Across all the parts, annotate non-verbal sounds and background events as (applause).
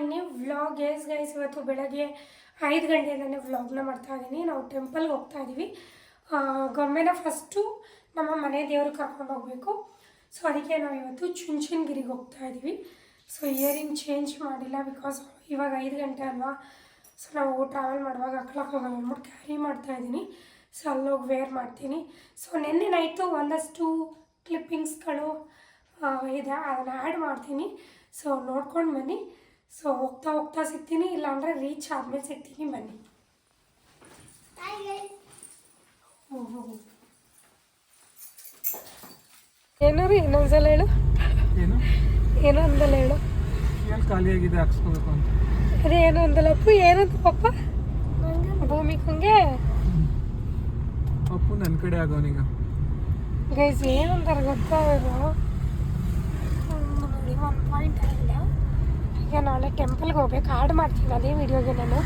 ಇನ್ನೇ vlog S guys ಇವತ್ತು ಬೆಳಗ್ಗೆ ಐದು ಗಂಟೆಯಿಂದನೇ ವ್ಲಾಗ್ನ ಮಾಡ್ತಾ ಇದ್ದೀನಿ ನಾವು ಟೆಂಪಲ್ಗೆ ಹೋಗ್ತಾ ಇದ್ದೀವಿ ಗೊಂಬೆನ ಫಸ್ಟು ನಮ್ಮ ಮನೆ ದೇವರು ಕರ್ಕೊಂಡು ಹೋಗಬೇಕು. ಸೊ ಅದಕ್ಕೆ ನಾವು ಇವತ್ತು ಚುಂಚನಗಿರಿಗೆ ಹೋಗ್ತಾ ಇದ್ದೀವಿ ಸೊ ಇಯರಿಂಗ್ ಚೇಂಜ್ ಮಾಡಿಲ್ಲ ಬಿಕಾಸ್ ಇವಾಗ ಐದು ಗಂಟೆ ಅಲ್ವಾ? ಸೊ ನಾವು ಟ್ರಾವೆಲ್ ಮಾಡುವಾಗ ಹಾಕ್ಲಕ್ಕೆ ಹೋಗಲ್ಲ ಅಂದ್ಬಿಟ್ಟು ಕ್ಯಾರಿ ಮಾಡ್ತಾ ಇದ್ದೀನಿ ಸೊ ಅಲ್ಲೋಗಿ ವೇರ್ ಮಾಡ್ತೀನಿ. ಸೊ ನಿನ್ನೆ ನೈಟು ಒಂದಷ್ಟು ಕ್ಲಿಪ್ಪಿಂಗ್ಸ್ಗಳು ಇದೆ. ಅದನ್ನು ಆ್ಯಡ್ ಮಾಡ್ತೀನಿ. ಸೊ ನೋಡ್ಕೊಂಡು ಬನ್ನಿ. ಸೊ ಹೋಗ್ತಾ ಹೋಗ್ತಾ ಸಿಗ್ತೀನಿ ಇಲ್ಲಾಂದರೆ ರೀಚ್ ಆದಮೇಲೆ ಸಿಗ್ತೀನಿ ಬನ್ನಿ. ರೀ ಇನ್ನೊಂದ್ಸಲ ಹೇಳು? ಏನು? ಏನೋ ಅಂದಲ್ಲ ಹೇಳು? ಖಾಲಿ ಖಾಲಿಯಾಗಿದೆ ಹಾಕ್ಸ್ಕೋಬೇಕು ಅಂತ? ಅದೇ ಏನೋ ಅಂದಲ್ಲ ಅಪ್ಪು ಏನಂತ ಪಪ್ಪ? ಭೂಮಿಕಂಗೆ? ಅಪ್ಪು ನನ್ನ ಕಡೆ ಆಗೋನೀಗ. ಗೈಸ್ ಏನಂತಾರೆ ಗೊತ್ತಾ ಇವರು? ನೋಡಿ ಒಂದು ಪಾಯಿಂಟ್ ಆಗಿಲ್ಲ ಈಗ ನಾಳೆ ಟೆಂಪಲ್ಗೆ ಹೋಗ್ಬೇಕು. ಆಡ್ ಮಾಡ್ತೀನಿ ಅದೇ ವಿಡಿಯೋಗೆ ನಾನು.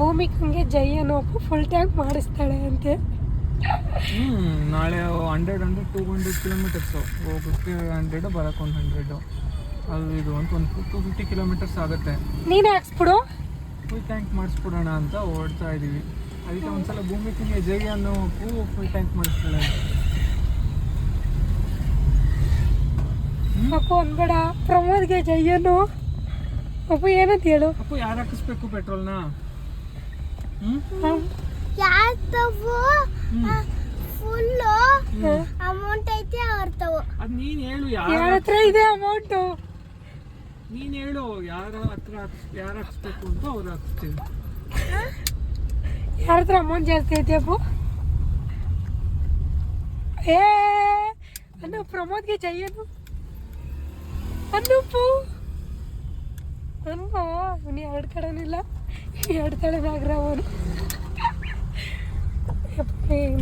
ಭೂಮಿಕಂಗೆ ಜೈ ಅನ್ನೋ ಫುಲ್ ಟ್ಯಾಂಕ್ ಮಾಡಿಸ್ತಾಳೆ ಅಂತೆ. ನಾಳೆ hundred hundred two hundred kilometres fifty hundred ಬರೋಕ್ಕೆ ಒಂದು ಹಂಡ್ರೆಡು ಅದು ಇದು ಅಂತ ಒಂದು ಟೂ ಫಿಫ್ಟಿ ಕಿಲೋಮೀಟರ್ಸ್ ಆಗುತ್ತೆ. ನೀನು ಹಾಕ್ಸ್ಬಿಡು. ಫುಲ್ ಟ್ಯಾಂಕ್ ಮಾಡಿಸ್ಬಿಡೋಣ ಅಂತ ಓಡ್ತಾ ಇದ್ದೀವಿ ಅದಕ್ಕೆ ಒಂದ್ಸಲ ಭೂಮಿಕಿಗೆ ಜೈ ಅನ್ನೋ ಫುಲ್ ಟ್ಯಾಂಕ್ ಮಾಡಿಸ್ತಾಳೆ. ಅಪ್ಪ ಒಂದ್ಬೇಡ ಪ್ರಮೋದ್ಗೆ ಜೈ ಅನ್ನೋ. ಅಪ್ಪು ಏನಂತ ಹೇಳು? ಅಪ್ಪು ಯಾರು ಹಾಕಿಸ್ಬೇಕು ಪೆಟ್ರೋಲ್ನ ಯಾತವು ಫುಲ್ಲು ಅಮೌಂಟ್ ಐತೆ ಅವ್ರತವು ಅದು ನೀನು ಹೇಳು ಯಾರ ಹತ್ರ ಇದೆ ಅಮೌಂಟು ನೀನು ಹೇಳು ಯಾರ ಹತ್ರ ಯಾರು ಹಾಕಿಸ್ಬೇಕು ಅಂತ ಅವ್ರು ಹಾಕಿಸ್ತೀವಿ. ಯಾರ ಹತ್ರ ಅಮೌಂಟ್ ಜಾಸ್ತಿ ಐತಿ ಅಪ್ಪು? ಏ ಅನ್ನು ಪ್ರಮೋದ್ಗೆ ಜೈ ಅನ್ನು ಅನ್ನಪ್ಪು ಅನ್ಬೋ ನೀ ಎರಡು ಕಡೆನಿಲ್ಲ ಎರಡು ಕಡೆ ಅವನು.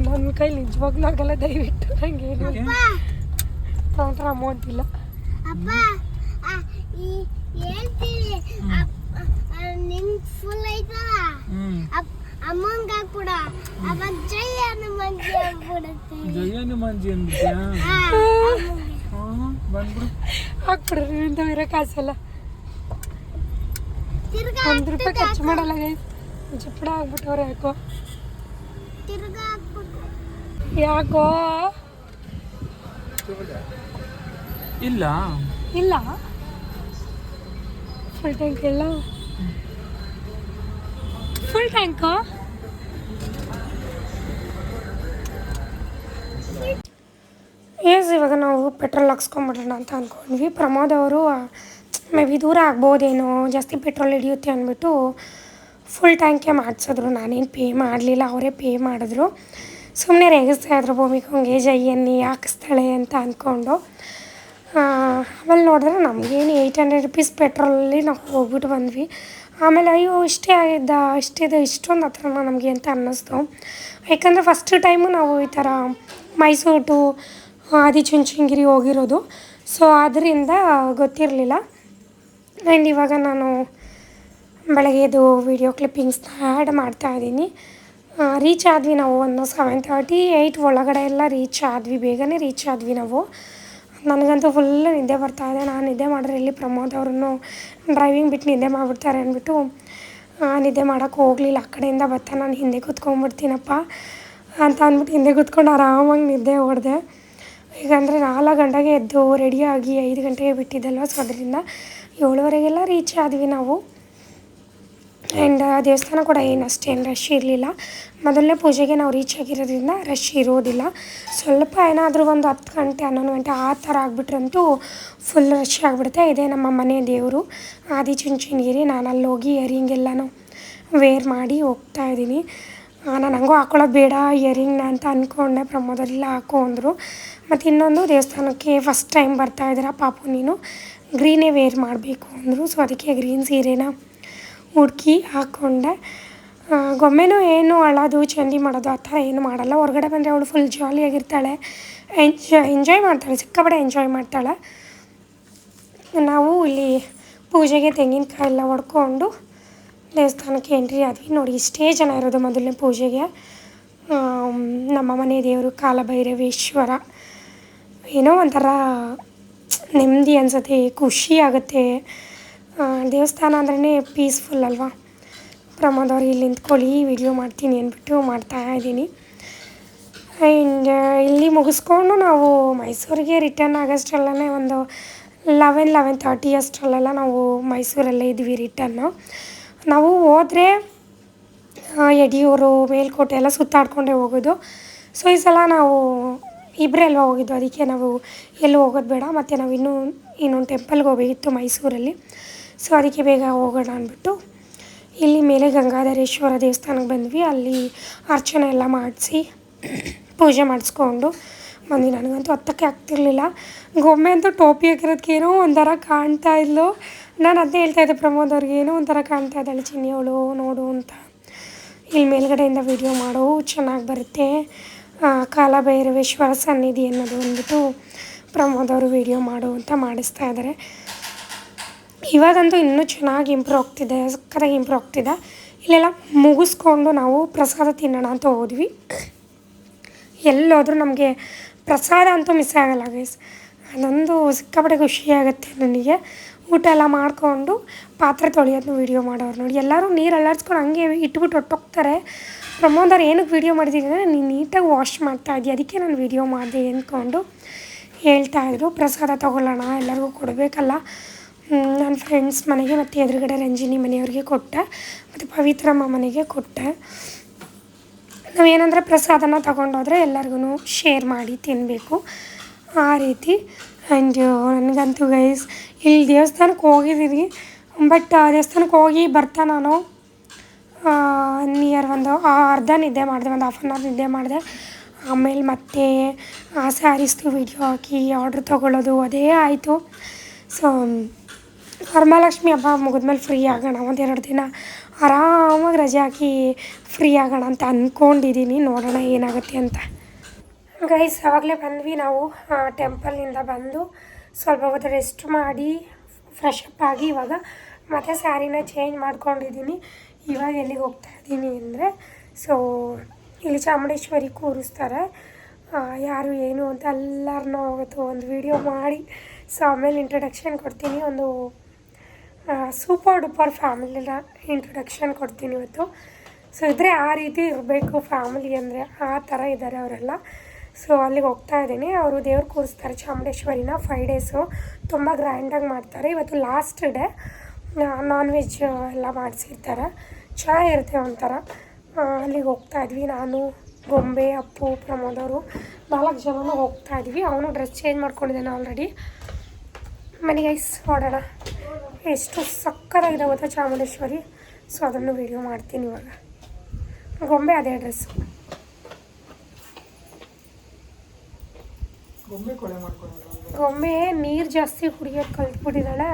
ನನ್ನ ಕೈ ನಿಜವಾಗ್ಲೂ ಆಗಲ್ಲ ದಯವಿಟ್ಟು. ನಂಗೆ ಏನು? ತೊಗೊಂಡ್ರೆ ಅಮೌಂಟ್ ಇಲ್ಲ. ಈ ಅಮ್ಮಂಗ್ ಅವಾಗ ಜೈ ಆಗ್ಬಿಡುತ್ತೆ. ಅಂದ್ಬಿಟ್ಯಾ? ಬಂದ್ಬಿಡು. ಹಾಕ್ಬಿಡ್ರಿ ನಿಂತ ಇರೋ ಕಾಸೆಲ್ಲ. ಒಂದು ರೂಪಾಯಿ ಖರ್ಚು ಮಾಡಲ್ಲ ಗೈಸ್ ಚಪ್ಪಡ ಆಗ್ಬಿಟ್ಟವ್ರೆ ಯಾಕೋ. ಯಾಕೋ. ಇಲ್ಲ. ಇಲ್ಲ? ಫುಲ್ ಟ್ಯಾಂಕ್ ಇಲ್ಲ? ಫುಲ್ ಟ್ಯಾಂಕ್ ಎಸ್ ಇವಾಗ ನಾವು ಪೆಟ್ರೋಲ್ ಹಾಕ್ಸ್ಕೊಂಬಿಡೋಣ ಅಂತ ಅಂದ್ಕೊಂಡ್ವಿ ಪ್ರಮೋದ್ ಅವರು ಮೇ ಬಿ ದೂರ ಆಗ್ಬೋದೇನೋ, ಜಾಸ್ತಿ ಪೆಟ್ರೋಲ್ ಹಿಡಿಯುತ್ತೆ ಅಂದ್ಬಿಟ್ಟು ಫುಲ್ ಟ್ಯಾಂಕೇ ಮಾಡಿಸಿದ್ರು. ನಾನೇನು ಪೇ ಮಾಡಲಿಲ್ಲ, ಅವರೇ ಪೇ ಮಾಡಿದ್ರು. ಸುಮ್ಮನೆ ರೇಗಿಸ್ತಾ ಇದ್ರು ಭೂಮಿಕಂಗೆ, ಜೈ ಎನ್ನಿ, ಹಾಕಿಸ್ತಾಳೆ ಅಂತ ಅಂದ್ಕೊಂಡು ಆಮೇಲೆ ನೋಡಿದ್ರೆ ನಮಗೇನು ಏಯ್ಟ್ ಹಂಡ್ರೆಡ್ ರುಪೀಸ್ ಪೆಟ್ರೋಲಲ್ಲಿ ನಾವು ಹೋಗ್ಬಿಟ್ಟು ಬಂದ್ವಿ. ಆಮೇಲೆ ಅಯ್ಯೋ, ಇಷ್ಟೇ ಆಗಿದ್ದ, ಇಷ್ಟಿದೆ, ಇಷ್ಟೊಂದು ಹತ್ರನ ನಮಗೆ ಅಂತ ಅನ್ನಿಸ್ತು. ಯಾಕಂದರೆ ಫಸ್ಟ್ ಟೈಮು ನಾವು ಈ ಥರ ಮೈಸೂರು ಟು ಆದಿಚುಂಚನಗಿರಿ ಹೋಗಿರೋದು. ಸೊ ಅದರಿಂದ ಗೊತ್ತಿರಲಿಲ್ಲ. ಆ್ಯಂಡ್ ಇವಾಗ ನಾನು ಬೆಳಗ್ಗೆದು ವೀಡಿಯೋ ಕ್ಲಿಪ್ಪಿಂಗ್ಸ್ನ ಆ್ಯಡ್ ಮಾಡ್ತಾ ಇದ್ದೀನಿ. ರೀಚ್ ಆದ್ವಿ ನಾವು ಒಂದು ಸೆವೆನ್ ತರ್ಟಿ ಏಯ್ಟ್ ಒಳಗಡೆ ಎಲ್ಲ ರೀಚ್ ಆದ್ವಿ, ಬೇಗನೆ ರೀಚ್ ಆದ್ವಿ ನಾವು. ನನಗಂತೂ ಫುಲ್ ನಿದ್ದೆ ಬರ್ತಾ ಇದೆ. ನಾನು ನಿದ್ದೆ ಮಾಡಿದ್ರೆ ಇಲ್ಲಿ ಪ್ರಮೋದ್ ಅವ್ರನ್ನು ಡ್ರೈವಿಂಗ್ ಬಿಟ್ಟು ನಿದ್ದೆ ಮಾಡಿಬಿಡ್ತಾರೆ ಅಂದ್ಬಿಟ್ಟು ನಿದ್ದೆ ಮಾಡೋಕ್ಕೆ ಹೋಗಲಿಲ್ಲ. ಆ ಕಡೆಯಿಂದ ಬರ್ತಾ ನಾನು ಹಿಂದೆ ಕೂತ್ಕೊಂಡ್ಬಿಡ್ತೀನಪ್ಪ ಅಂತ ಅಂದ್ಬಿಟ್ಟು ಹಿಂದೆ ಕೂತ್ಕೊಂಡು ಆರಾಮಾಗಿ ನಿದ್ದೆ ಹೊಡೆದೆ ಈಗಂದರೆ ನಾಲ್ಕು ಗಂಟೆಗೆ ಎದ್ದು ರೆಡಿಯಾಗಿ ಐದು ಗಂಟೆಗೆ ಬಿಟ್ಟಿದ್ದಲ್ವ? ಸೊ, ಅದರಿಂದ ಏಳುವರೆಗೆಲ್ಲ ರೀಚ್ ಆದ್ವಿ ನಾವು. ಆ್ಯಂಡ್ ದೇವಸ್ಥಾನ ಕೂಡ ಏನು ಅಷ್ಟೇನು ರಶ್ ಇರಲಿಲ್ಲ. ಮೊದಲನೇ ಪೂಜೆಗೆ ನಾವು ರೀಚ್ ಆಗಿರೋದ್ರಿಂದ ರಶ್ ಇರೋದಿಲ್ಲ. ಸ್ವಲ್ಪ ಏನಾದರೂ ಒಂದು ಹತ್ತು ಗಂಟೆ, ಹನ್ನೊಂದು ಗಂಟೆ ಆ ಥರ ಆಗಿಬಿಟ್ರಂತೂ ಫುಲ್ ರಶ್ ಆಗಿಬಿಡುತ್ತೆ. ಇದೇ ನಮ್ಮ ಮನೆ ದೇವರು ಆದಿಚುಂಚನಗಿರಿ ನಾನು ಅಲ್ಲಿ ಹೋಗಿ ಇಯರಿಂಗ್ ಎಲ್ಲನೂ ವೇರ್ ಮಾಡಿ ಹೋಗ್ತಾ ಇದ್ದೀನಿ. ನಾನು ಹಂಗೂ ಹಾಕೊಳ್ಳೋದು ಬೇಡ ಇಯರಿಂಗ್ನ ಅಂತ ಅಂದ್ಕೊಂಡೆ ಪ್ರಮೋದರೆಲ್ಲ ಹಾಕೋ ಅಂದರು ಮತ್ತು ಇನ್ನೊಂದು ದೇವಸ್ಥಾನಕ್ಕೆ ಫಸ್ಟ್ ಟೈಮ್ ಬರ್ತಾ ಇದ್ದೀರಾ ಪಾಪು ನೀನು. ಗ್ರೀನೇ ವೇರ್ ಮಾಡಬೇಕು ಅಂದರು. ಸೊ ಅದಕ್ಕೆ ಗ್ರೀನ್ ಸೀರೆನ ಹುಡುಕಿ ಹಾಕ್ಕೊಂಡೆ ಗೊಮ್ಮೆನೂ ಏನು ಅಳೋದು ಚಂದಿ ಮಾಡೋದು ಆ ಥರ ಏನು ಮಾಡಲ್ಲ. ಹೊರಗಡೆ ಬಂದರೆ ಅವಳು ಫುಲ್ ಜಾಲಿಯಾಗಿರ್ತಾಳೆ ಎಂಜಾಯ್ ಎಂಜಾಯ್ ಮಾಡ್ತಾಳೆ. ಸಿಕ್ಕಾಪಟ್ಟೆ ಎಂಜಾಯ್ ಮಾಡ್ತಾಳೆ. ನಾವು ಇಲ್ಲಿ ಪೂಜೆಗೆ ತೆಂಗಿನಕಾಯಿ ಎಲ್ಲ ಹೊಡ್ಕೊಂಡು ದೇವಸ್ಥಾನಕ್ಕೆ ಎಂಟ್ರಿ ಆದ್ವಿ. ನೋಡಿ, ಇಷ್ಟೇ ಜನ ಇರೋದು ಮೊದಲನೇ ಪೂಜೆಗೆ. ನಮ್ಮ ಮನೆ ದೇವರು ಕಾಲಭೈರವೇಶ್ವರ. ಏನೋ ಒಂಥರ ನೆಮ್ಮದಿ ಅನಿಸುತ್ತೆ, ಖುಷಿ ಆಗುತ್ತೆ. ದೇವಸ್ಥಾನ ಅಂದ್ರೇ ಪೀಸ್ಫುಲ್ ಅಲ್ವಾ? ಪ್ರಮೋದ್ ಅವ್ರು ಇಲ್ಲಿ ನಿಂತ್ಕೊಳ್ಳಿ ವಿಡಿಯೋ ಮಾಡ್ತೀನಿ ಅಂದ್ಬಿಟ್ಟು ಮಾಡ್ತಾ ಇದ್ದೀನಿ. ಆ್ಯಂಡ್ ಇಲ್ಲಿ ಮುಗಿಸ್ಕೊಂಡು ನಾವು ಮೈಸೂರಿಗೆ ರಿಟರ್ನ್ ಆಗೋಷ್ಟರಲ್ಲೇ ಒಂದು ಲೆವೆನ್ ಲೆವೆನ್ ತರ್ಟಿ ಅಷ್ಟರಲ್ಲೆಲ್ಲ ನಾವು ಮೈಸೂರಲ್ಲೇ ಇದ್ವಿ ರಿಟರ್ನು ನಾವು ಹೋದರೆ ಯಡಿಯೂರು, ಮೇಲ್ಕೋಟೆ ಎಲ್ಲ ಸುತ್ತಾಡ್ಕೊಂಡೇ ಹೋಗೋದು. ಸೊ ಈ ಸಲ ನಾವು ಇಬ್ಬರೇ ಅಲ್ವಾ ಹೋಗಿದ್ದು? ಅದಕ್ಕೆ ನಾವು ಎಲ್ಲೂ ಹೋಗೋದು ಬೇಡ. ಮತ್ತು ನಾವು ಇನ್ನೂ ಇನ್ನೊಂದು ಟೆಂಪಲ್ಗೆ ಹೋಗಬೇಕಿತ್ತು ಮೈಸೂರಲ್ಲಿ. ಸೊ ಅದಕ್ಕೆ ಬೇಗ ಹೋಗೋಣ ಅಂದ್ಬಿಟ್ಟು ಇಲ್ಲಿ ಮೇಲೆ ಗಂಗಾಧರೇಶ್ವರ ದೇವಸ್ಥಾನಕ್ಕೆ ಬಂದ್ವಿ. ಅಲ್ಲಿ ಅರ್ಚನೆ ಎಲ್ಲ ಮಾಡಿಸಿ ಪೂಜೆ ಮಾಡಿಸ್ಕೊಂಡು ಬಂದ್ವಿ. ನನಗಂತೂ ಹತ್ತಕ್ಕೆ ಆಗ್ತಿರ್ಲಿಲ್ಲ. ಗೊಂಬೆ ಅಂತೂ ಟೋಪಿ ಹಾಕಿರೋದಕ್ಕೇನೋ ಒಂಥರ ಕಾಣ್ತಾ ಇದ್ಲು. ನಾನು ಅದನ್ನೇ ಹೇಳ್ತಾ ಇದ್ದೆ ಪ್ರಮೋದ್ ಅವ್ರಿಗೆ, ಏನೋ ಒಂಥರ ಕಾಣ್ತಾ ಇದ್ದಾಳೆ ಚಿನ್ನಿ ಅವಳು, ನೋಡು ಅಂತ. ಇಲ್ಲಿ ಮೇಲ್ಗಡೆಯಿಂದ ವಿಡಿಯೋ ಮಾಡು, ಚೆನ್ನಾಗಿ ಬರುತ್ತೆ. ಕಾಲಭೈರವೇಶ್ವರ ಸನ್ನಿಧಿ ಅನ್ನೋದು ಅಂದ್ಬಿಟ್ಟು ಪ್ರಮೋದ್ ಅವರು ವಿಡಿಯೋ ಮಾಡು ಅಂತ ಮಾಡಿಸ್ತಾ ಇದ್ದಾರೆ ಇವಾಗಂತೂ ಇನ್ನೂ ಚೆನ್ನಾಗಿ ಇಂಪ್ರೂವ್ ಆಗ್ತಿದೆ ಸಕ್ಕತ್ತಾಗಿ ಇಂಪ್ರೂವ್ ಆಗ್ತಿದೆ. ಇಲ್ಲೆಲ್ಲ ಮುಗಿಸ್ಕೊಂಡು ನಾವು ಪ್ರಸಾದ ತಿನ್ನೋಣ ಅಂತ ಹೋದ್ವಿ. ಎಲ್ಲೋದ್ರೂ ನಮಗೆ ಪ್ರಸಾದ ಅಂತೂ ಮಿಸ್ ಆಗಲ್ಲ ಗೈಸ್ ಅದೊಂದು ಸಿಕ್ಕಾಪಟ್ಟೆ ಖುಷಿಯಾಗುತ್ತೆ ನನಗೆ. ಊಟ ಎಲ್ಲ ಮಾಡಿಕೊಂಡು ಪಾತ್ರೆ ತೊಳೆಯೋದನ್ನ ವೀಡಿಯೋ ಮಾಡೋರು ನೋಡಿ. ಎಲ್ಲರೂ ನೀರು ಅಲ್ಲಾಡ್ಸ್ಕೊಂಡು ಹಂಗೆ ಇಟ್ಬಿಟ್ಟು ಹೊಟ್ಟೋಗ್ತಾರೆ ಪ್ರಮೋದ್ ಅವ್ರು ಏನಕ್ಕೆ ವೀಡಿಯೋ ಮಾಡಿದ್ದೀನಿ ನೀನು ನೀಟಾಗಿ ವಾಶ್ ಮಾಡ್ತಾ ಇದ್ದೀಯ. ಅದಕ್ಕೆ ನಾನು ವೀಡಿಯೋ ಮಾಡಿದೆ ಅಂದ್ಕೊಂಡು ಹೇಳ್ತಾ ಇದ್ರು. ಪ್ರಸಾದ ತೊಗೊಳ್ಳೋಣ, ಎಲ್ಲರಿಗೂ ಕೊಡಬೇಕಲ್ಲ. ನನ್ನ ಫ್ರೆಂಡ್ಸ್ ಮನೆಗೆ ಮತ್ತು ಎದುರುಗಡೆ ರಂಜಿನಿ ಮನೆಯವ್ರಿಗೆ ಕೊಟ್ಟೆ, ಮತ್ತು ಪವಿತ್ರಮ್ಮ ಮನೆಗೆ ಕೊಟ್ಟೆ. ನಾವೇನಂದರೆ ಪ್ರಸಾದನ ತೊಗೊಂಡೋದ್ರೆ ಎಲ್ಲರಿಗೂ ಶೇರ್ ಮಾಡಿ ತಿನ್ನಬೇಕು ಆ ರೀತಿ. ಆ್ಯಂಡ್ ನನಗಂತೂ ಗೈಸ್ ಇಲ್ಲಿ ದೇವಸ್ಥಾನಕ್ಕೆ ಹೋಗಿದ್ದೀನಿ. ಬಟ್ ದೇವಸ್ಥಾನಕ್ಕೆ ಹೋಗಿ ಬರ್ತಾ ನಾನು ನಿಯರ್ ಒಂದು ಅರ್ಧ ನಿದ್ದೆ ಮಾಡಿದೆ, ಒಂದು ಹಾಫ್ ಆನ್ ಅವರ್ ನಿದ್ದೆ ಮಾಡಿದೆ. ಆಮೇಲೆ ಮತ್ತೆ, ಆ ಸ್ಯಾರೀಸ್ದು ವಿಡಿಯೋ ಹಾಕಿ ಆರ್ಡ್ರ್ ತೊಗೊಳ್ಳೋದು ಅದೇ ಆಯಿತು. ಸೊ ವರಮಹಾಲಕ್ಷ್ಮಿ ಹಬ್ಬ ಮುಗಿದ್ಮೇಲೆ ಫ್ರೀ ಆಗೋಣ ಎರಡು ದಿನ ಆರಾಮಾಗಿ ರಜೆ ಹಾಕಿ ಫ್ರೀ ಆಗೋಣ ಅಂತ ಅಂದ್ಕೊಂಡಿದ್ದೀನಿ ನೋಡೋಣ ಏನಾಗುತ್ತೆ ಅಂತ. ಗೈಸ್ ಆವಾಗಲೇ ಬಂದ್ವಿ ನಾವು ಟೆಂಪಲ್ನಿಂದ ಬಂದು ಸ್ವಲ್ಪ ಹೊತ್ತು ರೆಸ್ಟ್ ಮಾಡಿ ಫ್ರೆಶ್ ಅಪ್ ಆಗಿ ಇವಾಗ ಮತ್ತೆ ಸ್ಯಾರಿನ ಚೇಂಜ್ ಮಾಡ್ಕೊಂಡಿದ್ದೀನಿ ಇವಾಗ ಎಲ್ಲಿಗೆ ಹೋಗ್ತಾ ಇದ್ದೀನಿ ಅಂದರೆ ಸೊ ಇಲ್ಲಿ ಚಾಮುಂಡೇಶ್ವರಿ ಕೂರಿಸ್ತಾರೆ. ಯಾರು ಏನು ಅಂತ ಎಲ್ಲರನ್ನ ಅವತ್ತು ಒಂದು ವಿಡಿಯೋ ಮಾಡಿ ಸೊ ಆಮೇಲೆ ಇಂಟ್ರಡಕ್ಷನ್ ಕೊಡ್ತೀನಿ. ಒಂದು ಸೂಪರ್ ಡೂಪರ್ ಫ್ಯಾಮಿಲಿನ ಇಂಟ್ರೊಡಕ್ಷನ್ ಕೊಡ್ತೀನಿ ಇವತ್ತು. ಸೊ ಇದ್ರೆ ಆ ರೀತಿ ಇರಬೇಕು ಫ್ಯಾಮಿಲಿ ಅಂದರೆ, ಆ ಥರ ಇದ್ದಾರೆ ಅವರೆಲ್ಲ. ಸೊ ಅಲ್ಲಿಗೆ ಹೋಗ್ತಾ ಇದ್ದೀನಿ. ಅವರು ದೇವ್ರು ಕೂರಿಸ್ತಾರೆ ಚಾಮುಂಡೇಶ್ವರಿನ ಫೈವ್ ಡೇಸು ತುಂಬ ಗ್ರ್ಯಾಂಡಾಗಿ ಮಾಡ್ತಾರೆ. ಇವತ್ತು ಲಾಸ್ಟ್ ಡೇ ನಾನ್ ವೆಜ್ ಎಲ್ಲ ಮಾಡಿಸಿರ್ತಾರೆ. ಚೆನ್ನಾಗಿರುತ್ತೆ ಒಂಥರ. ಅಲ್ಲಿಗೆ ಹೋಗ್ತಾ ಇದ್ವಿ. ನಾನು ಗೊಂಬೆ ಅಪ್ಪು ಪ್ರಮೋದ್ ಅವರು ನಾಲ್ಕು ಜನನೂ ಹೋಗ್ತಾ ಇದ್ವಿ. ಅವನು ಡ್ರೆಸ್ ಚೇಂಜ್ ಮಾಡ್ಕೊಂಡಿದ್ದಾನೆ ಆಲ್ರೆಡಿ ಮನೆಗೆ ಐಸ್ ನೋಡೋಣ. ಎಷ್ಟು ಸಕ್ಕತ್ತಾಗಿದೆ ಗೊತ್ತಾ ಚಾಮುಂಡೇಶ್ವರಿ. ಸೊ ಅದನ್ನು ವಿಡಿಯೋ ಮಾಡ್ತೀನಿ ಇವಾಗ. ಗೊಂಬೆ ಅದೇ ಡ್ರೆಸ್ಸು ಗೊಂಬೆ ನೀರು ಜಾಸ್ತಿ ಕುಡಿಯೋದು ಕಲ್ತ್ಬಿಟ್ಟಿದ್ದಾಳೆ.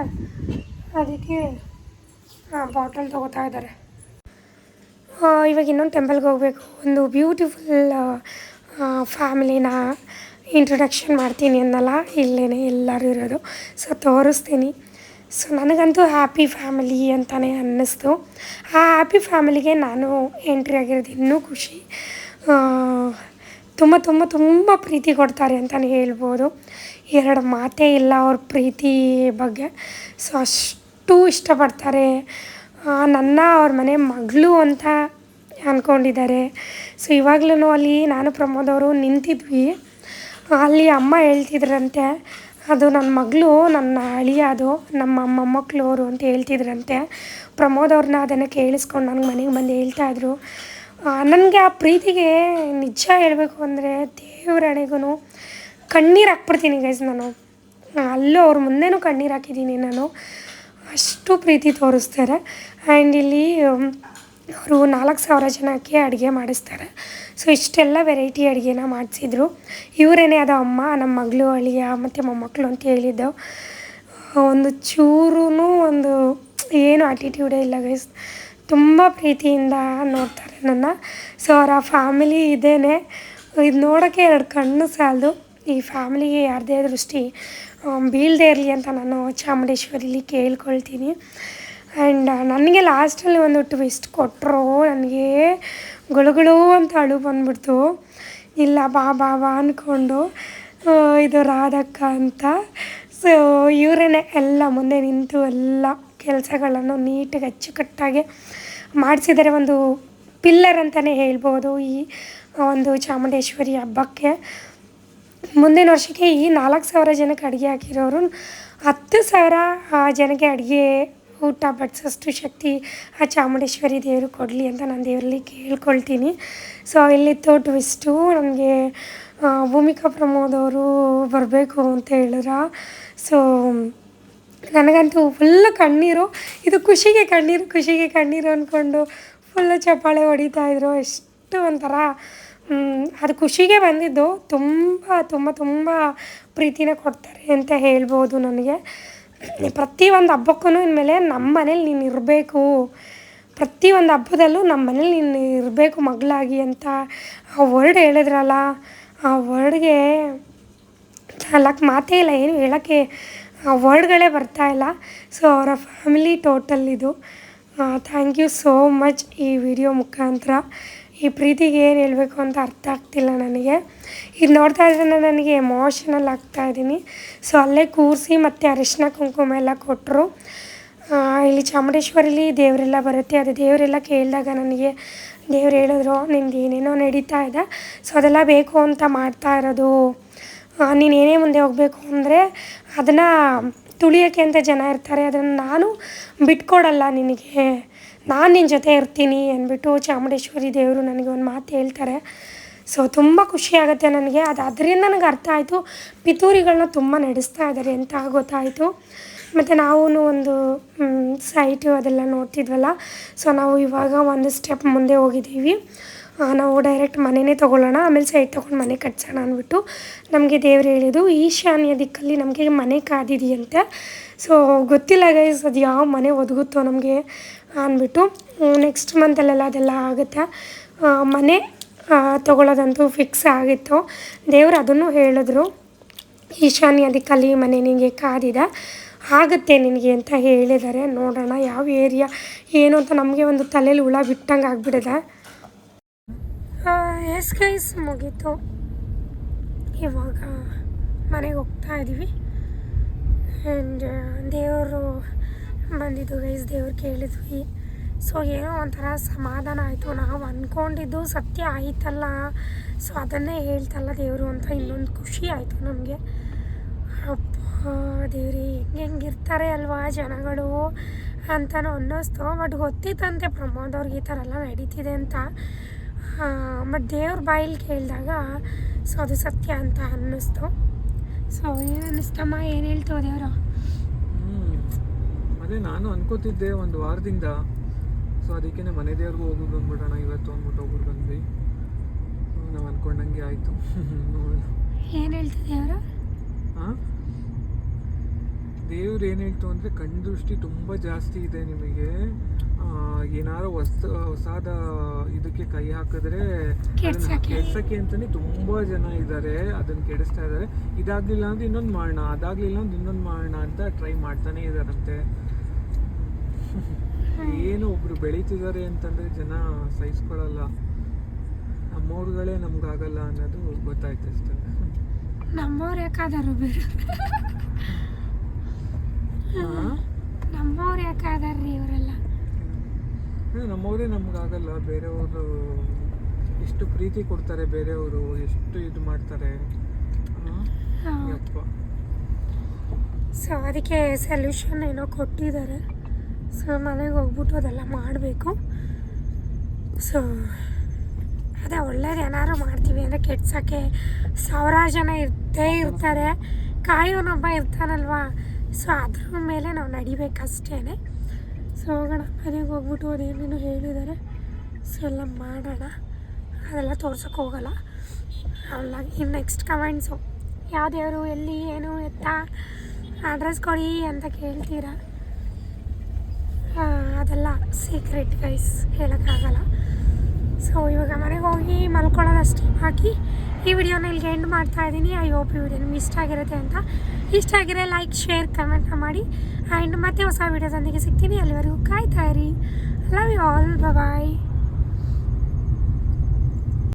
ಅದಕ್ಕೆ ಬಾಟಲ್ ತಗೋತಾ ಇದ್ದಾರೆ. ಇವಾಗ ಇನ್ನೊಂದು ಟೆಂಪಲ್ಗೆ ಹೋಗಬೇಕು. ಒಂದು ಬ್ಯೂಟಿಫುಲ್ ಫ್ಯಾಮಿಲಿನ ಇಂಟ್ರೊಡಕ್ಷನ್ ಮಾಡ್ತೀನಿ ಅನ್ನಲ್ಲ ಇಲ್ಲೇ ಎಲ್ಲರೂ ಇರೋದು. ಸೊ ತೋರಿಸ್ತೀನಿ. ಸೊ ನನಗಂತೂ ಹ್ಯಾಪಿ ಫ್ಯಾಮಿಲಿ ಅಂತಲೇ ಅನ್ನಿಸ್ತು. ಆ ಹ್ಯಾಪಿ ಫ್ಯಾಮಿಲಿಗೆ ನಾನು ಎಂಟ್ರಿ ಆಗಿರೋದು ಇನ್ನೂ ಖುಷಿ. ತುಂಬ ತುಂಬ ತುಂಬ ಪ್ರೀತಿ ಕೊಡ್ತಾರೆ ಅಂತಲೇ ಹೇಳ್ಬೋದು. ಎರಡು ಮಾತೇ ಇಲ್ಲ ಅವ್ರ ಪ್ರೀತಿ ಬಗ್ಗೆ. ಸೊ ಅಷ್ಟು ಇಷ್ಟಪಡ್ತಾರೆ. ನನ್ನ ಅವ್ರ ಮನೆ ಮಗಳು ಅಂತ ಅಂದ್ಕೊಂಡಿದ್ದಾರೆ ಸೊ ಇವಾಗ್ಲೂ ಅಲ್ಲಿ ನಾನು ಪ್ರಮೋದ್ ಅವರು ನಿಂತಿದ್ವಿ. ಅಲ್ಲಿ ಅಮ್ಮ ಹೇಳ್ತಿದ್ರಂತೆ, ಅದು ನನ್ನ ಮಗಳು, ನನ್ನ ಅಳಿಯ ಅದು, ನಮ್ಮ ಮೊಮ್ಮಕ್ಕಳು ಅವರು ಅಂತ ಹೇಳ್ತಿದ್ರಂತೆ. ಪ್ರಮೋದ್ ಅವ್ರನ್ನ ಅದನ್ನು ಕೇಳಿಸ್ಕೊಂಡು ನನಗೆ ಮನೆಗೆ ಬಂದು ಹೇಳ್ತಾಯಿದ್ರು ನನಗೆ ಆ ಪ್ರೀತಿಗೆ ನಿಜ ಹೇಳಬೇಕು ಅಂದರೆ ದೇವರಣೆಗೂ ಕಣ್ಣೀರು ಹಾಕ್ಬಿಡ್ತೀನಿ ಗೈಸ್ ನಾನು. ಅಲ್ಲೂ ಅವ್ರ ಮುಂದೆನೂ ಕಣ್ಣೀರು ಹಾಕಿದ್ದೀನಿ ನಾನು. ಅಷ್ಟು ಪ್ರೀತಿ ತೋರಿಸ್ತಾರೆ. ಆ್ಯಂಡ್ ಇಲ್ಲಿ ಅವರು ನಾಲ್ಕು ಸಾವಿರ ಜನಕ್ಕೆ ಅಡುಗೆ ಮಾಡಿಸ್ತಾರೆ. ಸೊ ಇಷ್ಟೆಲ್ಲ ವೆರೈಟಿ ಅಡುಗೆನ ಮಾಡಿಸಿದ್ರು. ಇವರೇನೇ ಅದು ಅಮ್ಮ, ನಮ್ಮ ಮಗಳು, ಅಳಿಯ ಮತ್ತು ಮೊಮ್ಮಕ್ಕಳು ಅಂತ ಹೇಳಿದ್ದೆವು ಒಂದು ಚೂರೂ ಒಂದು ಏನು ಆಟಿಟ್ಯೂಡೇ ಇಲ್ಲ ಗೈಸ್ ತುಂಬ ಪ್ರೀತಿಯಿಂದ ನೋಡ್ತಾರೆ ನನ್ನ. ಸೊ ಅವರ ಫ್ಯಾಮಿಲಿ ಇದೇನೆ. ಇದು ನೋಡೋಕ್ಕೆ ಎರಡು ಕಣ್ಣು ಸಾಲದು. ಈ ಫ್ಯಾಮಿಲಿಗೆ ಯಾರದೇ ದೃಷ್ಟಿ ಬೀಳದೇ ಇರಲಿ ಅಂತ ನಾನು ಚಾಮುಂಡೇಶ್ವರಿಲಿ ಕೇಳ್ಕೊಳ್ತೀನಿ. ಆ್ಯಂಡ್ ನನಗೆ ಲಾಸ್ಟಲ್ಲಿ ಒಂದು ಟ್ವಿಸ್ಟ್ ಕೊಟ್ಟರು ನನಗೆ ಗುಳುಗುಳು ಅಂತ ಅಳು ಬಂದ್ಬಿಡ್ತು. ಇಲ್ಲ, ಬಾ ಬಾ ಬಾ ಅಂದ್ಕೊಂಡು ಇದು ರಾಧಕ್ಕ ಅಂತ. ಸೊ ಇವರೇನೆ ಎಲ್ಲ ಮುಂದೆ ನಿಂತು ಎಲ್ಲ ಕೆಲಸಗಳನ್ನು ನೀಟಾಗಿ ಅಚ್ಚುಕಟ್ಟಾಗಿ ಮಾಡಿಸಿದ್ದಾರೆ ಒಂದು ಪಿಲ್ಲರ್ ಅಂತಲೇ ಹೇಳ್ಬೋದು ಈ ಒಂದು ಚಾಮುಂಡೇಶ್ವರಿ ಹಬ್ಬಕ್ಕೆ. ಮುಂದಿನ ವರ್ಷಕ್ಕೆ ಈ ನಾಲ್ಕು ಸಾವಿರ ಜನಕ್ಕೆ ಅಡುಗೆ ಹಾಕಿರೋರು ಹತ್ತು ಸಾವಿರ ಜನಕ್ಕೆ ಅಡುಗೆ ಊಟ ಬಡಿಸೋಷ್ಟು ಶಕ್ತಿ ಆ ಚಾಮುಂಡೇಶ್ವರಿ ದೇವರು ಕೊಡಲಿ ಅಂತ ನಾನು ದೇವರಲ್ಲಿ ಕೇಳ್ಕೊಳ್ತೀನಿ. ಸೊ ಇಲ್ಲಿತ್ತು ಟ್ವಿಸ್ಟು ನನಗೆ ಭೂಮಿಕಾ ಪ್ರಮೋದ್ ಅವರು ಬರಬೇಕು ಅಂತ ಹೇಳಿದ್ರ. ಸೊ ನನಗಂತೂ ಫುಲ್ಲು ಕಣ್ಣೀರು, ಇದು ಖುಷಿಗೆ ಕಣ್ಣೀರು ಖುಷಿಗೆ ಕಣ್ಣೀರು ಅಂದ್ಕೊಂಡು ಫುಲ್ಲು ಚಪ್ಪಾಳೆ ಹೊಡಿತಾ ಇದ್ರು. ಎಷ್ಟು ಒಂಥರ ಅದು ಖುಷಿಗೆ ಬಂದಿದ್ದು. ತುಂಬ ತುಂಬ ತುಂಬ ಪ್ರೀತಿನ ಕೊಡ್ತಾರೆ ಅಂತ ಹೇಳ್ಬೋದು ನನಗೆ. ಪ್ರತಿಯೊಂದು ಹಬ್ಬಕ್ಕೂ ಇನ್ಮೇಲೆ ನಮ್ಮ ಮನೇಲಿ ನೀನು ಇರಬೇಕು. ಪ್ರತಿಯೊಂದು ಹಬ್ಬದಲ್ಲೂ ನಮ್ಮ ಮನೇಲಿ ನೀನು ಇರಬೇಕು ಮಗಳಾಗಿ ಅಂತ ಆ ವರ್ಡ್ ಹೇಳಿದ್ರಲ್ಲ, ಆ ವರ್ಡ್ಗೆ ಅಲ್ಲಕ್ಕೆ ಮಾತೇ ಇಲ್ಲ, ಏನು ಹೇಳೋಕ್ಕೆ ಆ ವರ್ಡ್ಗಳೇ ಬರ್ತಾ ಇಲ್ಲ. ಸೊ ಅವರ ಫ್ಯಾಮಿಲಿ ಟೋಟಲ್ ಇದು. ಥ್ಯಾಂಕ್ ಯು ಸೋ ಮಚ್ ಈ ವಿಡಿಯೋ ಮುಖಾಂತರ. ಈ ಪ್ರೀತಿಗೆ ಏನು ಹೇಳಬೇಕು ಅಂತ ಅರ್ಥ ಆಗ್ತಿಲ್ಲ ನನಗೆ. ಇದು ನೋಡ್ತಾ ಇದ್ರೆ ನನಗೆ ಎಮೋಷನಲ್ ಆಗ್ತಾ ಇದ್ದೀನಿ. ಸೊ ಅಲ್ಲೇ ಕೂರಿಸಿ ಮತ್ತು ಅರಿಶಿನ ಕುಂಕುಮ ಎಲ್ಲ ಕೊಟ್ಟರು ಇಲ್ಲಿ ಚಾಮುಂಡೇಶ್ವರಿಲಿ ದೇವರೆಲ್ಲ ಬರುತ್ತೆ. ಅದು ದೇವರೆಲ್ಲ ಕೇಳಿದಾಗ ನನಗೆ ದೇವ್ರು ಹೇಳಿದ್ರು ನಿಮ್ದು ಏನೇನೋ ನಡೀತಾ ಇದೆ. ಸೊ ಅದೆಲ್ಲ ಬೇಕು ಅಂತ ಮಾಡ್ತಾ ಇರೋದು. ನೀನು ಏನೇ ಮುಂದೆ ಹೋಗಬೇಕು ಅಂದರೆ ಅದನ್ನು ತುಳಿಯೋಕ್ಕೆ ಅಂತ ಜನ ಇರ್ತಾರೆ. ಅದನ್ನು ನಾನು ಬಿಟ್ಕೊಡಲ್ಲ ನಿನಗೆ. ನಾನು ನಿನ್ನ ಜೊತೆ ಇರ್ತೀನಿ ಅಂದ್ಬಿಟ್ಟು ಚಾಮುಂಡೇಶ್ವರಿ ದೇವರು ನನಗೆ ಒಂದು ಮಾತು ಹೇಳ್ತಾರೆ. ಸೊ ತುಂಬ ಖುಷಿ ಆಗುತ್ತೆ ನನಗೆ. ಅದು ಅದರಿಂದ ನನಗೆ ಅರ್ಥ ಆಯಿತು. ಪಿತೂರಿಗಳನ್ನ ತುಂಬ ನಡೆಸ್ತಾ ಇದ್ದಾರೆ ಅಂತ ಗೊತ್ತಾಯಿತು. ಮತ್ತು ನಾವು ಒಂದು ಸೈಟು ಅದೆಲ್ಲ ನೋಡ್ತಿದ್ವಲ್ಲ? ಸೊ ನಾವು ಇವಾಗ ಒಂದು ಸ್ಟೆಪ್ ಮುಂದೆ ಹೋಗಿದ್ದೀವಿ. ನಾವು ಡೈರೆಕ್ಟ್ ಮನೆಯೇ ತೊಗೊಳ್ಳೋಣ. ಆಮೇಲೆ ಸೈಟ್ ತೊಗೊಂಡು ಮನೆ ಕಟ್ಸೋಣ ಅಂದ್ಬಿಟ್ಟು ನಮಗೆ ದೇವ್ರು ಹೇಳಿದ್ದು, ಈಶಾನ್ಯ ದಿಕ್ಕಲ್ಲಿ ನಮಗೆ ಮನೆ ಕಾದಿದೆಯಂತೆ. ಸೊ ಗೊತ್ತಿಲ್ಲ ಗೈಸ್ ಅದು ಯಾವ ಮನೆ ಒದಗುತ್ತೋ ನಮಗೆ ಅಂದ್ಬಿಟ್ಟು ನೆಕ್ಸ್ಟ್ ಮಂತಲ್ಲೆಲ್ಲ ಅದೆಲ್ಲ ಆಗುತ್ತೆ. ಮನೆ ತೊಗೊಳ್ಳೋದಂತೂ ಫಿಕ್ಸ್ ಆಗಿತ್ತು. ದೇವರು ಅದನ್ನು ಹೇಳಿದ್ರು. ಈಶಾನ್ಯ ಕಲಿ ಮನೆ ನಿನಗೆ ಕಾದಿದೆ. ಆಗುತ್ತೆ ನಿನಗೆ ಅಂತ ಹೇಳಿದ್ದಾರೆ. ನೋಡೋಣ ಯಾವ ಏರಿಯಾ, ಏನು ಅಂತ ನಮಗೆ ಒಂದು ತಲೆಯಲ್ಲಿ ಹುಳ ಬಿಟ್ಟಂಗೆ ಆಗಿಬಿಡಿದೆ. ಎಸ್ ಗೈಸ್ ಮುಗೀತು. ಇವಾಗ ಮನೆಗೆ ಹೋಗ್ತಾ ಇದ್ದೀವಿ ಆ್ಯಂಡ್ ದೇವರು ಬಂದಿದ್ದು ಗೈಸ್ ದೇವ್ರು ಕೇಳಿದ್ವಿ. ಸೊ ಏನೋ ಒಂಥರ ಸಮಾಧಾನ ಆಯಿತು. ನಾವು ಅಂದ್ಕೊಂಡಿದ್ದು ಸತ್ಯ ಆಯ್ತಲ್ಲ. ಸೊ ಅದನ್ನೇ ಹೇಳ್ತಲ್ಲ ದೇವರು ಅಂತ ಇನ್ನೊಂದು ಖುಷಿ ಆಯಿತು ನಮಗೆ. ಅಪ್ಪ, ದೇವ್ರಿ, ಹೆಂಗೆ ಹೆಂಗಿರ್ತಾರೆ ಅಲ್ವಾ ಜನಗಳು ಅಂತಲೂ ಅನ್ನಿಸ್ತು ಬಟ್ ಗೊತ್ತಿತ್ತಂತೆ ಪ್ರಮೋದ್ ಅವ್ರಿಗೆ ಈ ಥರ ಎಲ್ಲ ನಡೀತಿದೆ ಅಂತ. ಬಟ್ ದೇವ್ರ ಬಾಯಲ್ಲಿ ಕೇಳಿದಾಗ ಸೊ ಅದು ಸತ್ಯ ಅಂತ ಅನ್ನಿಸ್ತು. ಸೊ ಏನು ಅನ್ನಿಸ್ತಮ್ಮ, ಏನು ಹೇಳ್ತು ದೇವರು? ಅದೇ ನಾನು ಅನ್ಕೋತಿದ್ದೆ ಒಂದು ವಾರದಿಂದ. ಸೊ ಅದಕ್ಕೇ ಮನೆ ದೇವ್ರಿಗೂ ಹೋಗಿ ಬಂದ್ಬಿಡೋಣ. ಇವತ್ತು ಅಂದ್ಬಿಟ್ಟು ಹೋಗ್ಬಿಟ್ಟು ಬಂದ್ವಿ. ನಾವು ಅನ್ಕೊಂಡಂಗೆ ಆಯಿತು. ಏನು ಅವರು? ಹಾಂ ದೇವ್ರು ಏನು ಹೇಳ್ತು ಅಂದರೆ ಕಣ್ದೃಷ್ಟಿ ತುಂಬ ಜಾಸ್ತಿ ಇದೆ ನಿಮಗೆ. ಏನಾದ್ರು ಹೊಸ ಹೊಸಾದ ಇದಕ್ಕೆ ಕೈ ಹಾಕಿದ್ರೆ. ಕೆಡ್ಸಕ್ಕೆ. ಅಂತಲೇ ತುಂಬ ಜನ ಇದ್ದಾರೆ ಅದನ್ನು ಕೆಡಿಸ್ತಾ ಇದ್ದಾರೆ ಇದಾಗಲಿಲ್ಲ ಅಂದ್ರೆ ಇನ್ನೊಂದು ಮಾಡೋಣ. ಅದಾಗಲಿಲ್ಲ ಅಂದ್ರೆ ಇನ್ನೊಂದು ಮಾಡೋಣ ಅಂತ ಟ್ರೈ ಮಾಡ್ತಾನೆ ಇದ್ದಾರಂತೆ (laughs) ಏನು ಒಬ್ರು ಬೆಳೀತಿದ್ದಾರೆ ಅಂತಂದ್ರೆ ಜನ ಸಹಿಸ್ಕೊಳ್ಳಲ್ಲ. ನಮ್ಮವ್ರುಗಳೇ ನಮ್ಗಾಗಲ್ಲ ಅನ್ನೋದು ಗೊತ್ತಾಯ್ತು ಅಷ್ಟೇ. ನಮ್ಮವ್ರು ಯಾಕಾದರು ಬೇರೆ? ಹಾಂ ನಮ್ಮವ್ರು ಯಾಕಾದಾರ್ರಿ ಇವರೆಲ್ಲ? ನಮ್ಮವರೇ ನಮ್ಗಾಗಲ್ಲ. ಬೇರೆಯವರು ಎಷ್ಟು ಪ್ರೀತಿ ಕೊಡ್ತಾರೆ ಬೇರೆಯವರು ಎಷ್ಟು ಇದು ಮಾಡ್ತಾರೆ. ಸೊ ಅದಕ್ಕೆ ಸೊಲ್ಯೂಷನ್ ಏನೋ ಕೊಟ್ಟಿದ್ದಾರೆ. ಮನೆಗೆ ಹೋಗ್ಬಿಟ್ಟು ಅದೆಲ್ಲ ಮಾಡಬೇಕು. ಸೊ ಅದೇ ಒಳ್ಳೇದು ಏನಾದ್ರು ಮಾಡ್ತೀವಿ ಅಂದರೆ ಕೆಡ್ಸೋಕ್ಕೆ ಸಾವಿರಾರು ಜನ ಇರ್ತೇ ಇರ್ತಾರೆ. ಕಾಯೋನೊಬ್ಬ ಇರ್ತಾನಲ್ವಾ? ಸೊ ಅದ್ರ ಮೇಲೆ ನಾವು ನಡಿಬೇಕಷ್ಟೇ ಸೊ ಹೋಗೋಣ, ಮನೆಗೆ ಹೋಗ್ಬಿಟ್ಟು ಅದೇನೇನು ಹೇಳಿದ್ದಾರೆ. ಸೊ ಎಲ್ಲ ಮಾಡೋಣ. ಅದೆಲ್ಲ ತೋರ್ಸೋಕೆ ಹೋಗಲ್ಲ. ಅಲ್ಲ ಇನ್ನು ನೆಕ್ಸ್ಟ್ ಕಮೆಂಟ್ಸು ಯಾವ್ದೇವರು ಎಲ್ಲಿ, ಏನು, ಎತ್ತ ಅಡ್ರೆಸ್ ಕೊಡಿ ಅಂತ ಕೇಳ್ತೀರಾ? ಅದೆಲ್ಲ ಸೀಕ್ರೆಟ್ ಗೈಸ್ ಹೇಳೋಕ್ಕಾಗಲ್ಲ. ಸೊ ಇವಾಗ ಮನೆಗೆ ಹೋಗಿ ಮಲ್ಕೊಳ್ಳೋದಷ್ಟೇ ಹಾಕಿ ಈ ವಿಡಿಯೋನ ಇಲ್ಲಿಗೆ ಎಂಡ್ ಮಾಡ್ತಾ ಇದ್ದೀನಿ. ಐ ಹೋಪ್ ಈ ವಿಡಿಯೋ ನಿಮ್ಗೆ ಇಷ್ಟ ಆಗಿರುತ್ತೆ ಅಂತ. ಇಷ್ಟ ಆಗಿರೋ ಲೈಕ್ ಶೇರ್ ಕಮೆಂಟ್ನ ಮಾಡಿ. ಆ್ಯಂಡ್ ಮತ್ತೆ ಹೊಸ ವಿಡಿಯೋದೊಂದಿಗೆ ಸಿಗ್ತೀನಿ. ಅಲ್ಲಿವರೆಗೂ ಕಾಯ್ತಾ ಇರಿ. Love you all bye